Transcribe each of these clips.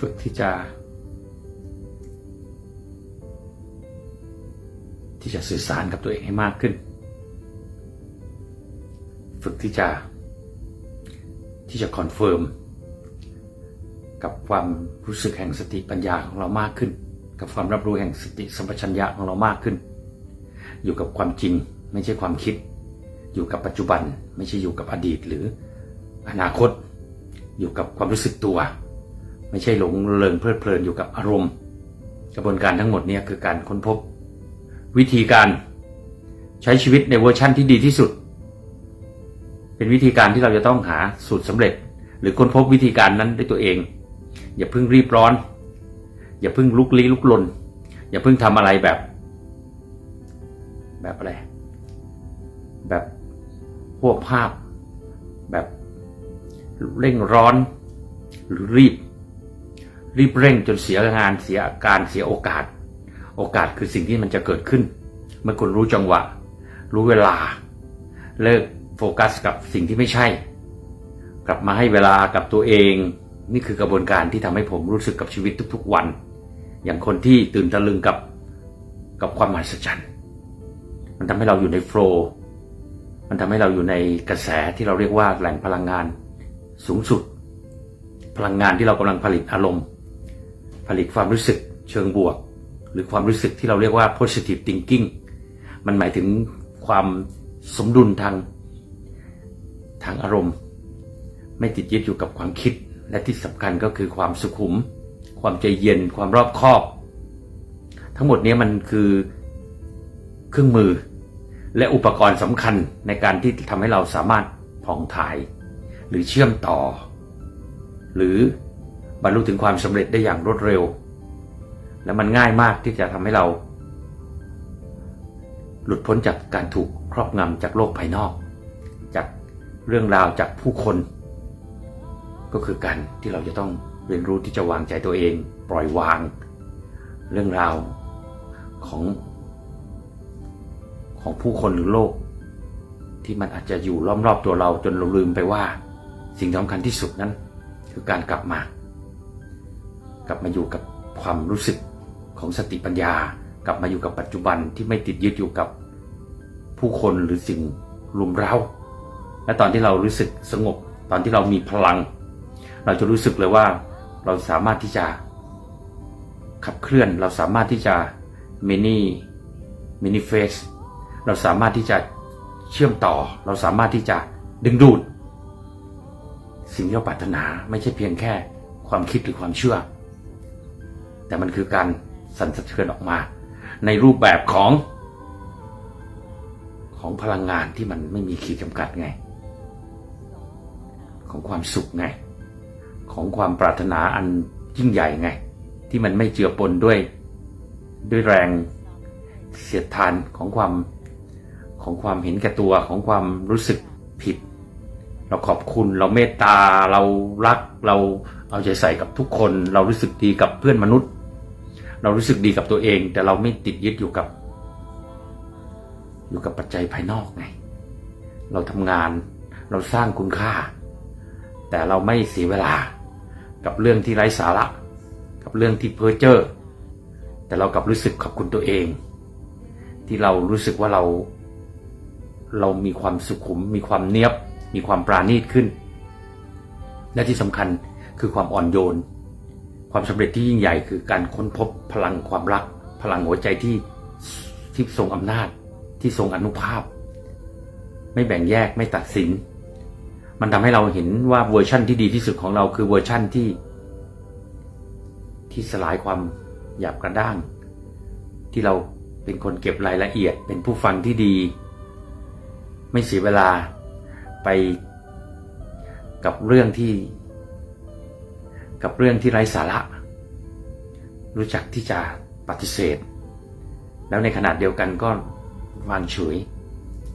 ฝึกที่จะ ที่จะสื่อสารกับตัวเองให้มากขึ้น ฝึกที่จะ ที่จะคอนเฟิร์มกับความรู้สึกแห่งสติปัญญาของเรามากขึ้น กับความรับรู้แห่งสติสัมปชัญญะของเรามากขึ้น อยู่กับความจริงไม่ใช่ความคิด อยู่กับปัจจุบันไม่ใช่อยู่กับอดีตหรืออนาคต อยู่กับความรู้สึกตัว ไม่ใช่หลงเริงเพลิดเพลินอยู่กับอารมณ์ กระบวนการทั้งหมดเนี้คือการค้นพบ วิธีการใช้ชีวิตในเวอร์ชั่นที่ดีที่สุด เป็นวิธีการที่เราจะต้องหาสูตรสำเร็จ หรือค้นพบวิธีการนั้นด้วยตัวเอง อย่าเพิ่งรีบร้อน อย่าเพิ่งลุกลี้ลุกลน อย่าเพิ่งทำอะไรแบบ แบบอะไร แบบพวกภาพแบบเร่งร้อนหรือรีบ รีบเร่งจนเสียงานเสียอาการเสียโอกาส โอกาสคือสิ่งที่มันจะเกิดขึ้น เมื่อคุณรู้จังหวะ รู้เวลา เลิกโฟกัสกับสิ่งที่ไม่ใช่ กลับมาให้เวลากับตัวเอง นี่คือกระบวนการที่ทำให้ผมรู้สึกกับชีวิตทุกๆวัน อย่างคนที่ตื่นตะลึงกับกับความมหัศจรรย์มันทำให้เราอยู่ในโฟล์มันทำให้เราอยู่ในกระแสที่เราเรียกว่าแหล่งพลังงานสูงสุด พลังงานที่เรากำลังผลิตอารมณ์ ผลิตความรู้สึกเชิงบวก หรือความรู้สึกที่เราเรียกว่า positive thinking มันหมายถึงความสมดุลทางทางอารมณ์ ไม่ติดยึดอยู่กับความคิด และที่สำคัญก็คือความสุขุม ความใจเย็น ความรอบคอบ ทั้งหมดนี้มันคือเครื่องมือ และอุปกรณ์สำคัญในการที่ทำให้เราสามารถผ่องถ่าย หรือเชื่อมต่อ หรือ บรรลุถึงความสำเร็จได้อย่างรวดเร็ว และมันง่ายมากที่จะทำให้เรา หลุดพ้นจากการถูกครอบงำจากโลกภายนอก จากเรื่องราวจากผู้คน ก็คือการที่เราจะต้องเรียนรู้ที่จะวางใจตัวเอง ปล่อยวาง เรื่องราวของของผู้คนหรือโลก ที่มันอาจจะอยู่ล้อมรอบตัวเราจนเราลืมไปว่า สิ่งสำคัญที่สุดนั้น คือการกลับมา กลับมาอยู่กับความรู้สึกของสติปัญญา กลับมาอยู่กับปัจจุบันที่ไม่ติดยึดอยู่กับผู้คนหรือสิ่งรุมเร้า และตอนที่เรารู้สึกสงบ ตอนที่เรามีพลัง เราจะรู้สึกเลยว่าเราสามารถที่จะขับเคลื่อน เราสามารถที่จะมินิมินิเฟสเราสามารถที่จะเชื่อมต่อ เราสามารถที่จะดึงดูด สิ่งที่เราปรารถนาไม่ใช่เพียงแค่ความคิดหรือความเชื่อ แต่มันคือการสั่นสะเทือนออกมา ในรูปแบบของ ของพลังงานที่มันไม่มีขีดจำกัดไง ของความสุขไง ของความปรารถนาอันยิ่งใหญ่ไง ที่มันไม่เจือปนด้วย ด้วยแรงเสียดทานของความของความเห็นแก่ตัวของความรู้สึกผิด เราขอบคุณเราเมตตาเรารักเราเอาใจใส่กับทุกคน เรารู้สึกดีกับเพื่อนมนุษย์ เรารู้สึกดีกับตัวเอง แต่เราไม่ติดยึดอยู่กับ อยู่กับปัจจัยภายนอกไง เราทำงานเราสร้างคุณค่า แต่เราไม่เสียเวลากับเรื่องที่ไร้สาระ กับเรื่องที่เพ้อเจ้อแต่เรากลับรู้สึกขอบคุณตัวเอง ที่เรารู้สึกว่าเรา เรามีความสุขุม มีความเนียบ มีความปราณีตขึ้น และที่สำคัญคือความอ่อนโยน ความสำเร็จที่ยิ่งใหญ่คือการค้นพบพลังความรัก พลังหัวใจที่ที่ทรงอำนาจที่ทรงอนุภาพ ไม่แบ่งแยกไม่ตัดสิน มันทำให้เราเห็นว่าเวอร์ชั่นที่ดีที่สุดของเราคือเวอร์ชั่นที่ ที่สลายความหยาบกระด้าง ที่เราเป็นคนเก็บรายละเอียด เป็นผู้ฟังที่ดี ไม่เสียเวลาไปกับเรื่องที่ กับเรื่องที่ไร้สาระ รู้จักที่จะปฏิเสธ แล้วในขณะเดียวกันก็วางเฉย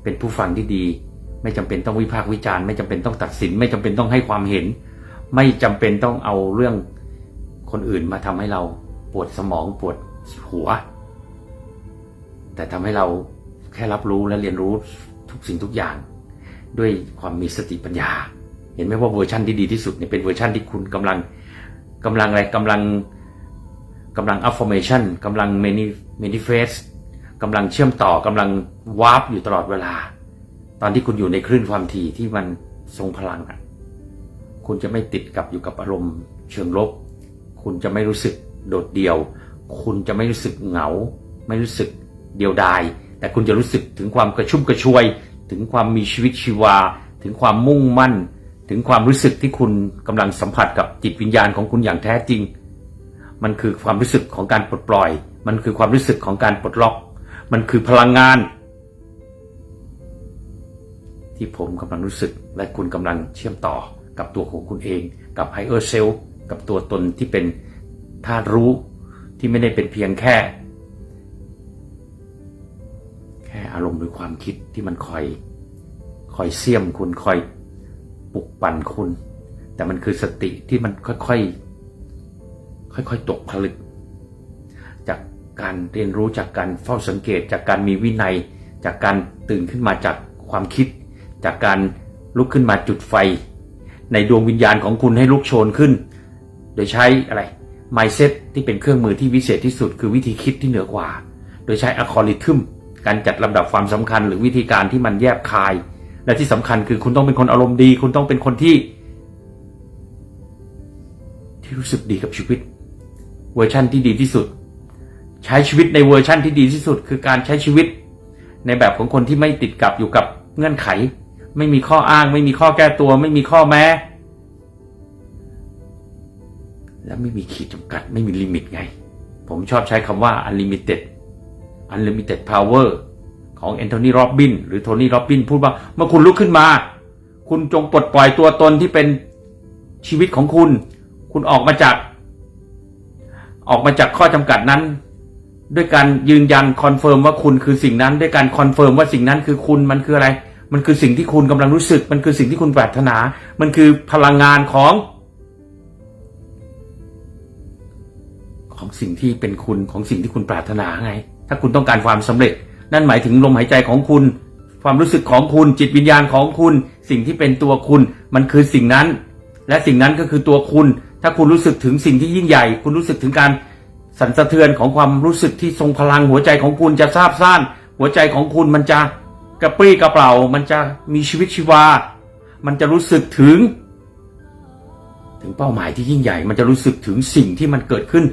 เป็นผู้ฟังที่ดี ไม่จำเป็นต้องวิพากษ์วิจารณ์ ไม่จำเป็นต้องตัดสิน ไม่จำเป็นต้องให้ความเห็น ไม่จำเป็นต้องเอาเรื่องคนอื่นมาทำให้เราปวดสมองปวดหัว แต่ทำให้เราแค่รับรู้และเรียนรู้ทุกสิ่งทุกอย่าง ด้วยความมีสติปัญญา เห็นไหมว่าเวอร์ชันที่ดีที่สุดเนี่ยเป็นเวอร์ชันที่คุณกำลัง กำลังอะไรกำลังกำลัง affirmation กำลัง manifest กำลังเชื่อมต่อกำลังวาร์ปอยู่ตลอดเวลา ตอนที่คุณอยู่ในคลื่นความถี่ที่มันทรงพลังอะคุณจะไม่ติดกับอยู่กับอารมณ์เชิงลบ คุณจะไม่รู้สึกโดดเดี่ยว คุณจะไม่รู้สึกเหงา ไม่รู้สึกเดียวดาย แต่คุณจะรู้สึกถึงความกระชุ่มกระชวย ถึงความมีชีวิตชีวา ถึงความมุ่งมั่น ถึงความรู้สึกที่คุณกำลังสัมผัสกับจิตวิญญาณของคุณอย่างแท้จริง มันคือความรู้สึกของการปลดปล่อย มันคือความรู้สึกของการปลดล็อก มันคือพลังงาน ที่ผมกำลังรู้สึกและคุณกำลังเชื่อมต่อกับตัวของคุณเอง กับไฮเออร์เซลกับตัวตนที่เป็นธาตุรู้ที่ไม่ได้เป็นเพียงแค่ แค่อารมณ์หรือความคิดที่มันคอย คอยเสี่ยมคุณคอย ปลุกปั่นคุณ แต่มันคือสติที่มันค่อยๆค่อยๆตกผลึก จากการเรียนรู้จากการเฝ้าสังเกต จากการมีวินัย จากการตื่นขึ้นมาจากความคิด จากการลุกขึ้นมาจุดไฟ ในดวงวิญญาณของคุณให้ลุกโชนขึ้น โดยใช้อะไร mindset ที่เป็นเครื่องมือที่วิเศษที่สุด คือวิธีคิดที่เหนือกว่า โดยใช้อัลกอริทึมการจัดลำดับความสำคัญหรือวิธีการที่มันแยบคาย และที่สำคัญคือคุณต้องเป็นคนอารมณ์ดี คุณต้องเป็นคนที่ ที่รู้สึกดีกับชีวิต เวอร์ชั่นที่ดีที่สุด ใช้ชีวิตในเวอร์ชั่นที่ดีที่สุด คือการใช้ชีวิต ในแบบของคนที่ไม่ติดกับอยู่กับเงื่อนไข ไม่มีข้ออ้าง ไม่มีข้อแก้ตัว ไม่มีข้อแม้ และไม่มีขีดจำกัด ไม่มีลิมิตไง ผมชอบใช้คำว่า unlimited unlimited power ของแอนโทนีโรบบิน หรือโทนี่โรบบิน พูดว่าเมื่อคุณลุกขึ้นมา คุณจงปลดปล่อยตัวตนที่เป็นชีวิตของคุณ คุณออกมาจาก ออกมาจากข้อจำกัดนั้น ด้วยการยืนยันคอนเฟิร์มว่าคุณคือสิ่งนั้น ด้วยการคอนเฟิร์มว่าสิ่งนั้นคือคุณมันคืออะไร มันคือสิ่งที่คุณกำลังรู้สึก มันคือสิ่งที่คุณปรารถนา มันคือพลังงานของ ของสิ่งที่เป็นคุณของสิ่งที่คุณปรารถนาไง ถ้าคุณต้องการความสำเร็จ นั่นหมายถึงลมหายใจของคุณ ความรู้สึกของคุณจิตวิญญาณของคุณ สิ่งที่เป็นตัวคุณ มันคือสิ่งนั้น และสิ่งนั้นก็คือตัวคุณ ถ้าคุณรู้สึกถึงสิ่งที่ยิ่งใหญ่ คุณรู้สึกถึงการสั่นสะเทือนของความรู้สึกที่ทรงพลังหัวใจของคุณจะซาบซ่าน หัวใจของคุณมันจะกระปรี้กระเปร่ามันจะมีชีวิตชีวา มันจะรู้สึกถึง ถึงเป้าหมายที่ยิ่งใหญ่ มันจะรู้สึกถึงสิ่งที่มันเกิดขึ้น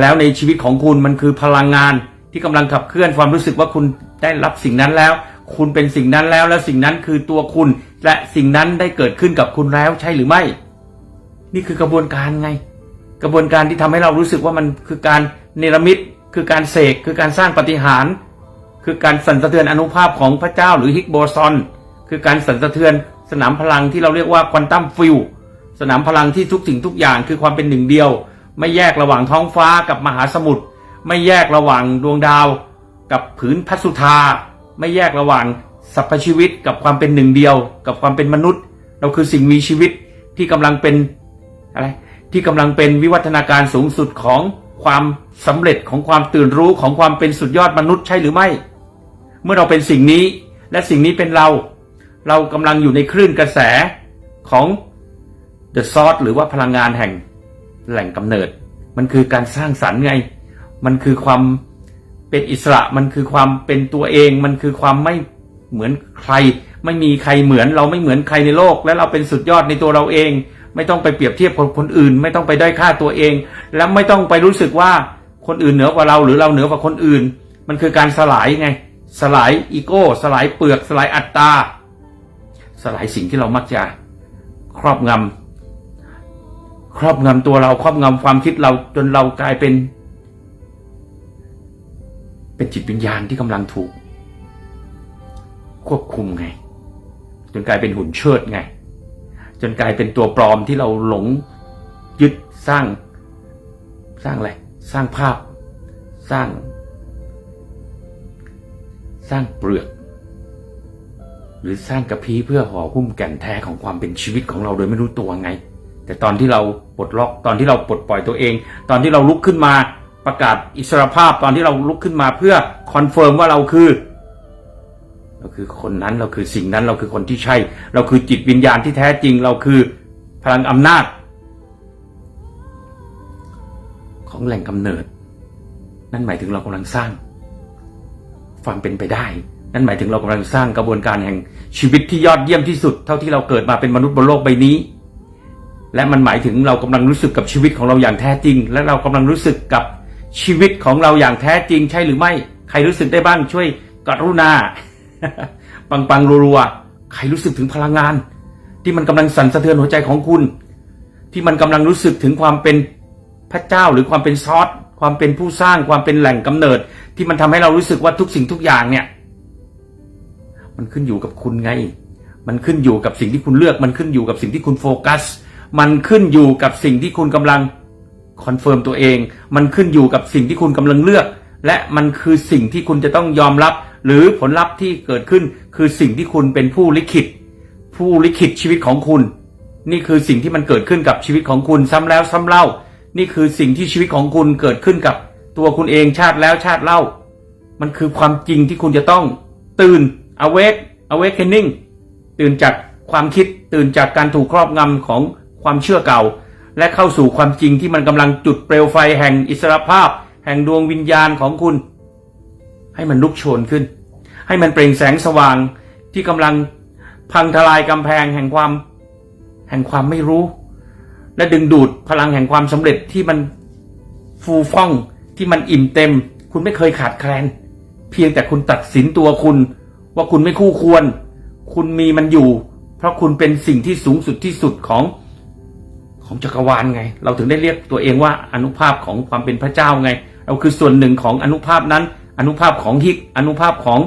แล้วในชีวิตของคุณมันคือพลังงาน ที่กำลังขับเคลื่อนความรู้สึกว่าคุณได้รับสิ่งนั้นแล้ว คุณเป็นสิ่งนั้นแล้วและสิ่งนั้นคือตัวคุณ และสิ่งนั้นได้เกิดขึ้นกับคุณแล้วใช่หรือไม่ นี่คือกระบวนการไง กระบวนการที่ทำให้เรารู้สึกว่ามันคือการเนรมิตคือการเสกคือการสร้างปฏิหาร คือการสั่นสะเทือนอนุภาพของพระเจ้าหรือฮิกโบซอนคือการสั่นสะเทือนสนามพลังที่เราเรียกว่าควอนตัมฟิลสนามพลังที่ทุกสิ่งทุกอย่างคือความเป็นหนึ่งเดียว ไม่แยกระหว่างท้องฟ้ากับมหาสมุทร ไม่แยกระหว่างดวงดาวกับผืนพัสุธา ไม่แยกระหว่างสรรพชีวิตกับความเป็นหนึ่งเดียว กับความเป็นมนุษย์ เราคือสิ่งมีชีวิตที่กำลังเป็นอะไรที่กำลังเป็นวิวัฒนาการสูงสุดของความสำเร็จของความตื่นรู้ของความเป็นสุดยอดมนุษย์ใช่หรือไม่ เมื่อเราเป็นสิ่งนี้และสิ่งนี้เป็นเรา เรากำลังอยู่ในคลื่นกระแสของ The Source หรือว่าพลังงานแห่งแหล่งกำเนิด มันคือการสร้างสรรค์ไง มันคือความเป็นอิสระมันคือความเป็นตัวเอง มันคือความไม่เหมือนใคร ไม่มีใครเหมือนเราไม่เหมือนใครในโลก และเราเป็นสุดยอดในตัวเราเอง ไม่ต้องไปเปรียบเทียบกับคนอื่น ไม่ต้องไปด้อยค่าตัวเอง และไม่ต้องไปรู้สึกว่าคนอื่นเหนือกว่าเราหรือเราเหนือกว่าคนอื่น มันคือการสลายไง สลายอีโก้ สลายเปลือก สลายอัตตา สลายสิ่งที่เรามักจะครอบงำครอบงำตัวเราครอบงำความคิดเราจนเรากลายเป็น เป็นจิตวิญญาณที่กำลังถูก ควบคุมไง จนกลายเป็นหุ่นเชิดไง จนกลายเป็นตัวปลอมที่เราหลงยึดสร้าง สร้างอะไร สร้างภาพ สร้าง สร้างเปลือก หรือสร้างกระพี้เพื่อห่อหุ้มแก่นแท้ของความเป็นชีวิตของเราโดยไม่รู้ตัวไง แต่ตอนที่เราปลดล็อกตอนที่เราปลดปล่อยตัวเอง ตอนที่เราลุกขึ้นมา ประกาศอิสรภาพตอนที่เราลุกขึ้นมาเพื่อคอนเฟิร์มว่าเราคือเราคือคนนั้นเราคือสิ่งนั้นเราคือคนที่ใช่ เราคือจิตวิญญาณที่แท้จริง เราคือพลังอำนาจ ของแหล่งกำเนิด นั่นหมายถึงเรากำลังสร้างความเป็นไปได้ นั่นหมายถึงเรากำลังสร้างกระบวนการแห่งชีวิตที่ยอดเยี่ยมที่สุด เท่าที่เราเกิดมาเป็นมนุษย์บนโลกใบนี้ และมันหมายถึงเรากำลังรู้สึกกับชีวิตของเราอย่างแท้จริง และเรากำลังรู้สึกกับ ชีวิตของเราอย่างแท้จริงใช่หรือไม่ ใครรู้สึกได้บ้างช่วยกรุณา ปังปังๆรัวๆ ใครรู้สึกถึงพลังงาน ที่มันกำลังสั่นสะเทือนหัวใจของคุณ ที่มันกำลังรู้สึกถึงความเป็นพระเจ้าหรือความเป็นซอสความเป็นผู้สร้างความเป็นแหล่งกำเนิด ที่มันทำให้เรารู้สึกว่าทุกสิ่งทุกอย่างเนี่ย มันขึ้นอยู่กับคุณไง มันขึ้นอยู่กับสิ่งที่คุณเลือก มันขึ้นอยู่กับสิ่งที่คุณโฟกัส มันขึ้นอยู่กับสิ่งที่คุณกำลัง คอนเฟิร์มตัวเอง มันขึ้นอยู่กับสิ่งที่คุณกำลังเลือก และมันคือสิ่งที่คุณจะต้องยอมรับ หรือผลลัพธ์ที่เกิดขึ้นคือสิ่งที่คุณเป็นผู้ลิขิต ผู้ลิขิตชีวิตของคุณ นี่คือสิ่งที่มันเกิดขึ้นกับชีวิตของคุณซ้ำแล้วซ้ำเล่า นี่คือสิ่งที่ชีวิตของคุณเกิดขึ้นกับตัวคุณเองชาติแล้วชาติเล่า มันคือความจริงที่คุณจะต้องตื่น awake awakening ตื่นจากความคิดตื่นจากการถูกครอบงำของความเชื่อเก่า และเข้าสู่ความจริงที่มันกำลังจุดเปลวไฟแห่งอิสรภาพ แห่งดวงวิญญาณของคุณ ให้มันลุกโชนขึ้น ให้มันเปล่งแสงสว่างที่กำลังพังทลายกำแพงแห่งความ แห่งความไม่รู้ และดึงดูดพลังแห่งความสำเร็จที่มันฟูฟ่องที่มันอิ่มเต็ม คุณไม่เคยขาดแคลน เพียงแต่คุณตัดสินตัวคุณ ว่าคุณไม่คู่ควร คุณมีมันอยู่ เพราะคุณเป็นสิ่งที่สูงสุดที่สุดของ ของจักรวาลไง เราถึงได้เรียกตัวเองว่าอนุภาพของความเป็นพระเจ้าไง เราคือส่วนหนึ่งของอนุภาพนั้น อนุภาพของฮิกอนุภาพของ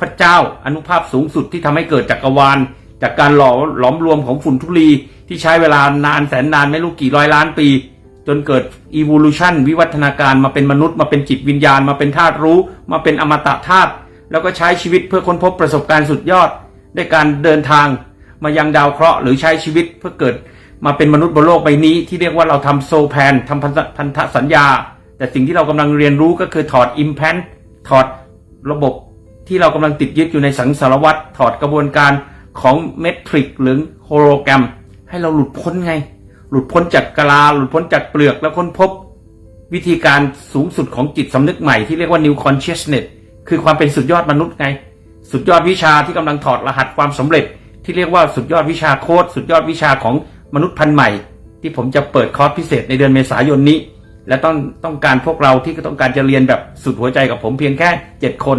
พระเจ้า อนุภาพสูงสุดที่ทำให้เกิดจักรวาล จากการหล่อหลอมรวมของฝุ่นทุลี ที่ใช้เวลานานแสนนานไม่รู้กี่ร้อยล้านปี จนเกิด evolution วิวัฒนาการมาเป็นมนุษย์มาเป็นจิตวิญญาณ มาเป็นธาตุรู้ มาเป็นอมตะธาตุแล้วก็ใช้ชีวิตเพื่อค้นพบประสบการณ์สุดยอดด้วยการเดินทางมายังดาวเคราะห์หรือใช้ชีวิตเพื่อเกิด มาเป็นมนุษย์บนโลกใบนี้ที่เรียกว่าเราทำโซแพนทำพันธนธสัญญา แต่สิ่งที่เรากำลังเรียนรู้ก็คือถอดอิมแพนถอดระบบที่เรากำลังติดยึดอยู่ในสังสารวัตรถอดกระบวนการของเมทริกหรือโฮโลแกรม ให้เราหลุดพ้นไง หลุดพ้นจากกลา หลุดพ้นจากเปลือกแล้วค้นพบ วิธีการสูงสุดของจิตสำนึกใหม่ที่เรียกว่า new consciousness คือความเป็นสุดยอดมนุษย์ไง สุดยอดวิชาที่กำลังถอดรหัสความสำเร็จ ที่เรียกว่าสุดยอดวิชาโค้ดสุดยอดวิชาของ มนุษย์พันธุ์ใหม่ ที่ผมจะเปิดคอร์สพิเศษในเดือนเมษายนนี้ และต้องต้องการพวกเราที่ต้องการจะเรียนแบบสุดหัวใจกับผมเพียงแค่เจ็ดคน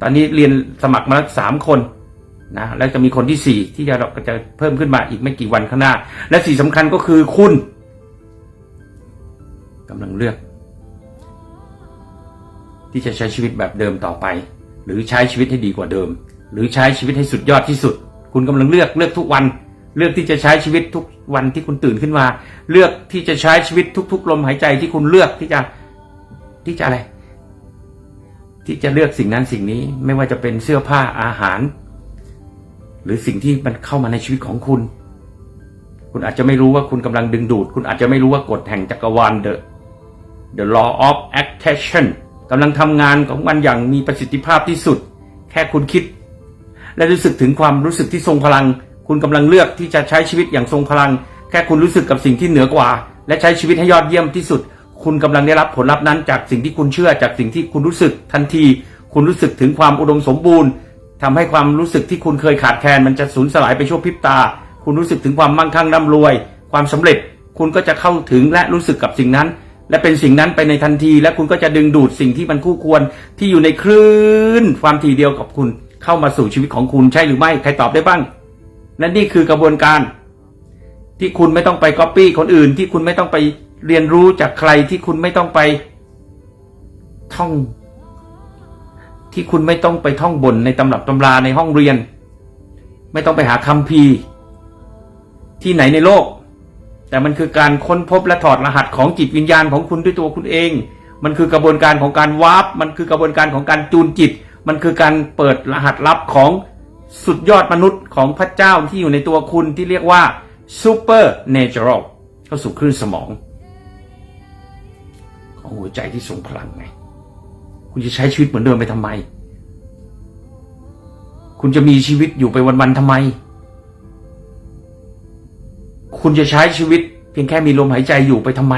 ตอนนี้เรียนสมัครมาแล้วสามคนนะแล้วจะมีคนที่สี่ที่จะก็จะเพิ่มขึ้นมาอีกไม่กี่วันข้างหน้า และสิ่สำคัญก็คือคุณกำลังเลือก ที่จะใช้ชีวิตแบบเดิมต่อไป หรือใช้ชีวิตให้ดีกว่าเดิม หรือใช้ชีวิตให้สุดยอดที่สุด คุณกำลังเลือกเลือกทุกวัน เลือกที่จะใช้ชีวิตทุกวันที่คุณตื่นขึ้นมา เลือกที่จะใช้ชีวิตทุก ๆ ลมหายใจที่คุณเลือกที่จะที่จะอะไร ที่จะเลือกสิ่งนั้นสิ่งนี้ไม่ว่าจะเป็นเสื้อผ้าอาหาร หรือสิ่งที่มันเข้ามาในชีวิตของคุณ คุณอาจจะไม่รู้ว่าคุณกำลังดึงดูด คุณอาจจะไม่รู้ว่ากฎแห่งจักรวาล the the law of attraction กำลังทำงานของมันอย่างมีประสิทธิภาพที่สุด แค่คุณคิด และรู้สึกถึงความรู้สึกที่ทรงพลัง คุณกำลังเลือกที่จะใช้ชีวิตอย่างทรงพลัง แค่คุณรู้สึกกับสิ่งที่เหนือกว่า และใช้ชีวิตให้ยอดเยี่ยมที่สุด คุณกำลังได้รับผลลัพธ์นั้น จากสิ่งที่คุณเชื่อ จากสิ่งที่คุณรู้สึกทันที คุณรู้สึกถึงความอุดมสมบูรณ์ทำให้ความรู้สึกที่คุณเคยขาดแคลนมันจะสูญสลายไปชั่วพริบตา คุณรู้สึกถึงความมั่งคั่งร่ำรวย ความสำเร็จ คุณก็จะเข้าถึงและรู้สึกกับสิ่งนั้น และเป็นสิ่งนั้นไปในทันที และคุณก็จะดึงดูดสิ่งที่มันคู่ควรที่อยู่ในคลื่นความถี่เดียวกับคุณเข้ามาสู่ชีวิตของคุณใช่หรือไม่ใครตอบได้บ้าง และนี่คือกระบวนการ ที่คุณไม่ต้องไปก๊อปปี้คนอื่น ที่คุณไม่ต้องไปเรียนรู้จากใครที่คุณไม่ต้องไปท่อง ที่คุณไม่ต้องไปท่องบนในตำรับตำราในห้องเรียน ไม่ต้องไปหาคัมภีที่ไหนในโลก แต่มันคือการค้นพบและถอดรหัสของจิตวิญญาณของคุณด้วยตัวคุณเอง มันคือกระบวนการของการวาร์ปมันคือกระบวนการของการจูนจิต มันคือการเปิดรหัสลับของ สุดยอดมนุษย์ของพระเจ้าที่อยู่ในตัวคุณที่เรียกว่า super natural เข้าสู่คลื่นสมอง ของหัวใจที่ทรงพลังไง คุณจะใช้ชีวิตเหมือนเดิมไปทำไม คุณจะมีชีวิตอยู่ไปวันๆทำไม คุณจะใช้ชีวิต เพียงแค่มีลมหายใจอยู่ไปทำไม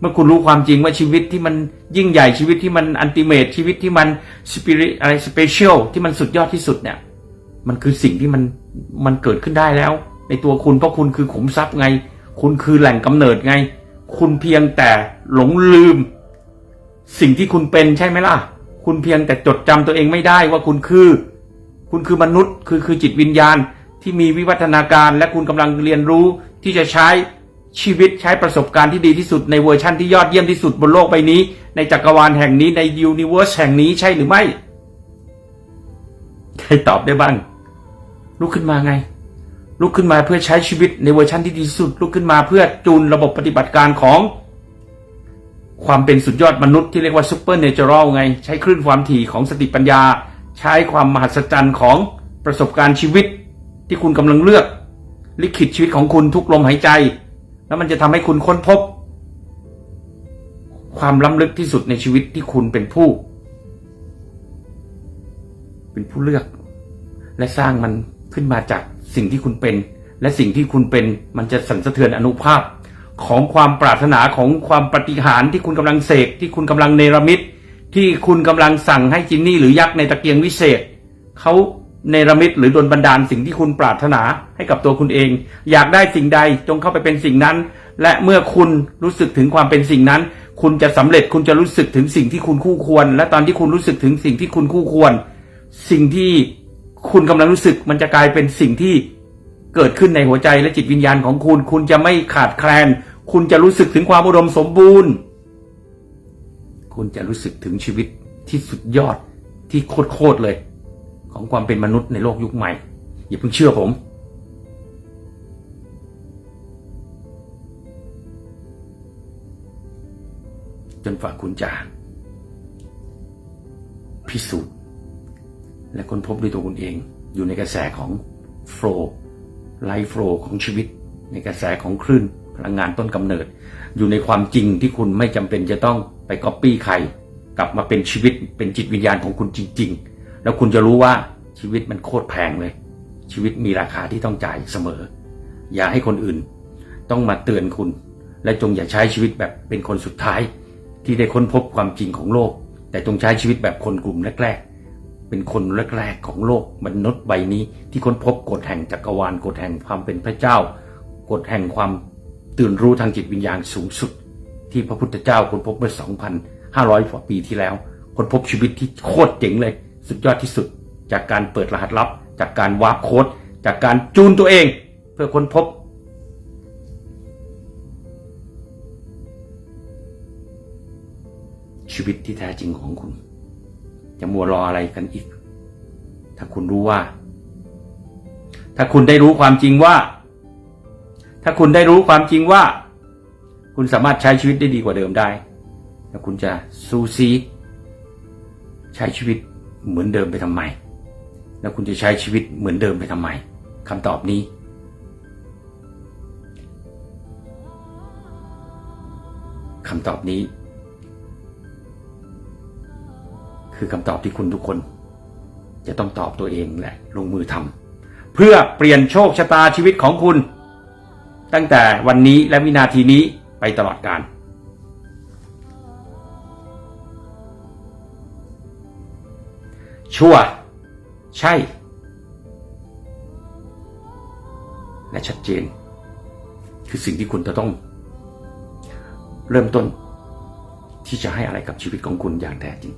เมื่อคุณรู้ความจริงว่าชีวิตที่มันยิ่งใหญ่ชีวิตที่มันอันติเมตชีวิตที่มันสปิริตอะไรสเปเชียลที่มันสุดยอดที่สุดเนี่ย มันคือสิ่งที่มันมันเกิดขึ้นได้แล้ว ในตัวคุณเพราะคุณคือขุมทรัพย์ไง คุณคือแหล่งกำเนิดไง คุณเพียงแต่หลงลืม สิ่งที่คุณเป็นใช่ไหมล่ะ คุณเพียงแต่จดจำตัวเองไม่ได้ว่าคุณคือ คุณคือมนุษย์ คือคือจิตวิญญาณที่มีวิวัฒนาการ และคุณกำลังเรียนรู้ที่จะใช้ชีวิตใช้ประสบการณ์ที่ดีที่สุดในเวอร์ชั่นที่ยอดเยี่ยมที่สุดบนโลกใบนี้ ในจักรวาลแห่งนี้ในยูนิเวอร์สแห่งนี้ใช่หรือไม่ ใครตอบได้บ้าง ลุกขึ้นมาไง ลุกขึ้นมาเพื่อใช้ชีวิตในเวอร์ชันที่ดีสุด ลุกขึ้นมาเพื่อจูนระบบปฏิบัติการของ ความเป็นสุดยอดมนุษย์ที่เรียกว่าซูเปอร์เนเจอรัลไง ใช้คลื่นความถี่ของสติปัญญา ใช้ความมหัศจรรย์ของประสบการณ์ชีวิตที่คุณกำลังเลือก ลิขิตชีวิตของคุณทุกลมหายใจ แล้วมันจะทำให้คุณค้นพบ ความล้ำลึกที่สุดในชีวิตที่คุณเป็นผู้ เป็นผู้เลือก และสร้างมัน ขึ้นมาจากสิ่งที่คุณเป็น และสิ่งที่คุณเป็นมันจะสั่นสะเทือนอนุภาพ ของความปรารถนาของความปฏิหารที่คุณกำลังเสกที่คุณกำลังเนรมิต ที่คุณกำลังสั่งให้จินนี่หรือยักษ์ในตะเกียงวิเศษเขาเนรมิตหรือดลบันดาลสิ่งที่คุณปรารถนาให้กับตัวคุณเอง อยากได้สิ่งใดจงเข้าไปเป็นสิ่งนั้น และเมื่อคุณรู้สึกถึงความเป็นสิ่งนั้น คุณจะสำเร็จคุณจะรู้สึกถึงสิ่งที่คุณคู่ควร และตอนที่คุณรู้สึกถึงสิ่งที่คุณคู่ควร สิ่งที่ คุณกำลังรู้สึกมันจะกลายเป็นสิ่งที่เกิดขึ้นในหัวใจและจิตวิญญาณของคุณ คุณจะไม่ขาดแคลน คุณจะรู้สึกถึงความอุดมสมบูรณ์ คุณจะรู้สึกถึงชีวิตที่สุดยอดที่โคตรๆเลย ของความเป็นมนุษย์ในโลกยุคใหม่ อย่าเพิ่งเชื่อผม จนฝ่าคุณจะพิสูจน์ และค้นพบด้วยตัวคุณเอง อยู่ในกระแสของโฟล์ไลฟ์โฟล์ของชีวิต ในกระแสของคลื่นพลังงานต้นกำเนิด อยู่ในความจริงที่คุณไม่จำเป็นจะต้องไปก๊อปปี้ใคร กลับมาเป็นชีวิตเป็นจิตวิญญาณของคุณจริง ๆ แล้วคุณจะรู้ว่าชีวิตมันโคตรแพงเลย ชีวิตมีราคาที่ต้องจ่ายเสมอ อย่าให้คนอื่น ต้องมาเตือนคุณ และจงอย่าใช้ชีวิตแบบเป็นคนสุดท้าย ที่ได้ค้นพบความจริงของโลก แต่จงใช้ชีวิตแบบคนกลุ่มแรกๆ เป็นคนแรกๆของโลกมนุษย์ใบนี้ ที่ค้นพบกฎแห่งจักรวาลกฎแห่งความเป็นพระเจ้ากฎแห่งความตื่นรู้ทางจิตวิญญาณสูงสุด ที่พระพุทธเจ้าค้นพบเมื่อ 2,500กว่าปีที่แล้ว ค้นพบชีวิตที่โคตรเจ๋งเลย สุดยอดที่สุด จากการเปิดรหัสลับ จากการวาร์ปโค้ดจากการจูนตัวเอง เพื่อค้นพบ ชีวิตที่แท้จริงของคุณ จะมัวรออะไรกันอีก ถ้าคุณรู้ว่า ถ้าคุณได้รู้ความจริงว่า ถ้าคุณได้รู้ความจริงว่า คุณสามารถใช้ชีวิตได้ดีกว่าเดิมได้แล้วคุณจะซูซีใช้ชีวิตเหมือนเดิมไปทำไม แล้วคุณจะใช้ชีวิตเหมือนเดิมไปทำไมคำตอบนี้ คำตอบนี้ คือคำตอบที่คุณทุกคน จะต้องตอบตัวเองและลงมือทำเพื่อเปลี่ยนโชคชะตาชีวิตของคุณ ตั้งแต่วันนี้และวินาทีนี้ไปตลอดกาลชั่ว ใช่ และชัดเจน คือสิ่งที่คุณจะต้อง เริ่มต้น ที่จะให้อะไรกับชีวิตของคุณอย่างแท้จริง